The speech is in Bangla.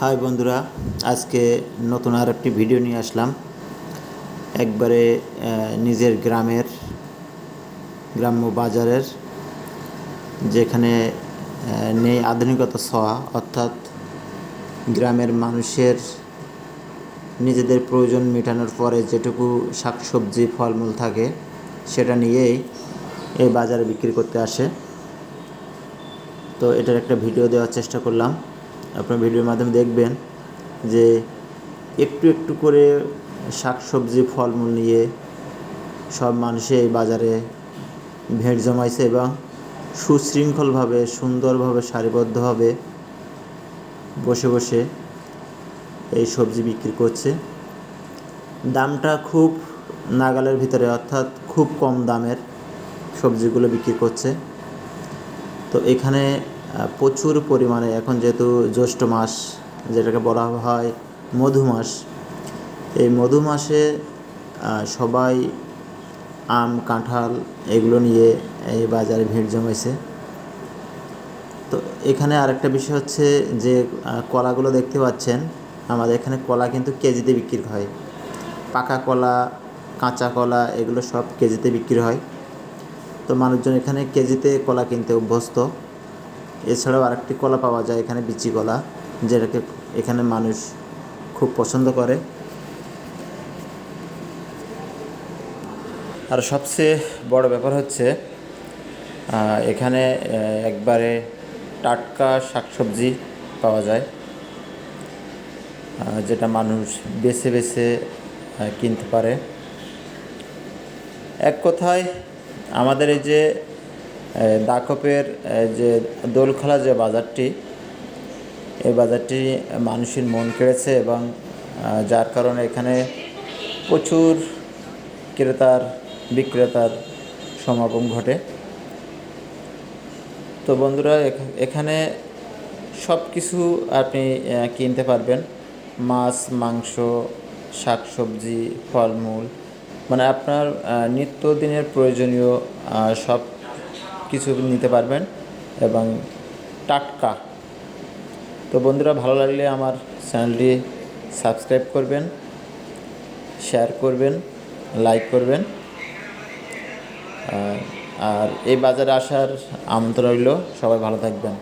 হাই বন্ধুরা, আজকে নতুন আর একটি ভিডিও নিয়ে আসলাম। একবারে নিজের গ্রামের, গ্রাম্য বাজারের, যেখানে নেই আধুনিকতা ছোঁয়া, অর্থাৎ গ্রামের মানুষের নিজেদের প্রয়োজন মেটানোর পরে যেটুকু শাকসবজি, ফলমূল থাকে, সেটা নিয়েই এই বাজারে বিক্রি করতে আসে। তো এটার একটা ভিডিও দেওয়ার চেষ্টা করলাম। আপনার ভিডিওর মাধ্যমে দেখবেন যে একটু একটু করে শাকসবজি, ফলমূল নিয়ে সব মানুষে এই বাজারে ভিড় জমাইছে এবং সুশৃঙ্খলভাবে, সুন্দরভাবে, সারিবদ্ধভাবে বসে বসে এই সবজি বিক্রি করছে। দামটা খুব নাগালের ভিতরে, অর্থাৎ খুব কম দামের সবজিগুলো বিক্রি করছে। তো এখানে প্রচুর পরিমাণে এখন যেহেতু জ্যৈষ্ঠ মাস, যেটাকে বলা হয় মধু মাস, এই মধু মাসে সবাই আম, কাঁঠাল এগুলো নিয়ে এই বাজারে ভিড় জমেছে তো এখানে আরেকটা বিষয় হচ্ছে যে কলাগুলো দেখতে পাচ্ছেন, আমাদের এখানে কলা কিন্তু কেজিতে বিক্রি হয়। পাকা কলা, কাঁচা কলা এগুলো সব কেজিতে বিক্রি হয়। তো মানুষজন এখানে কেজিতে কলা কিনতে অভ্যস্ত। এছাড়াও আরেকটি কলা পাওয়া যায়, এখানে বিচি কলা, যেটাকে এখানে মানুষ খুব পছন্দ করে। আর সবচেয়ে বড় ব্যাপার হচ্ছে এখানে একবারে টাটকা শাকসবজি পাওয়া যায় যেটা মানুষ বেছে বেছে কিনতে পারে। এক কথায়, আমাদের এই যে দাকপের যে দোলখোলা যে বাজারটি, এই বাজারটি মানুষের মন কেড়েছে এবং যার কারণে এখানে প্রচুর ক্রেতার, বিক্রেতার সমাগম ঘটে। তো বন্ধুরা, এখ- এখানে সব কিছু আপনি কিনতে পারবেন। মাছ, মাংস, শাকসবজি, ফলমূল মানে আপনার নিত্যদিনের প্রয়োজনীয় সব কিছু নিতে পারবেন এবং টাটকা। তো বন্ধুরা, ভালো লাগলে আমার চ্যানেলটি সাবস্ক্রাইব করবেন, শেয়ার করবেন, লাইক করবেন। আর এই বাজারে আসার আমন্ত্রণ রইল। সবাই ভালো থাকবেন।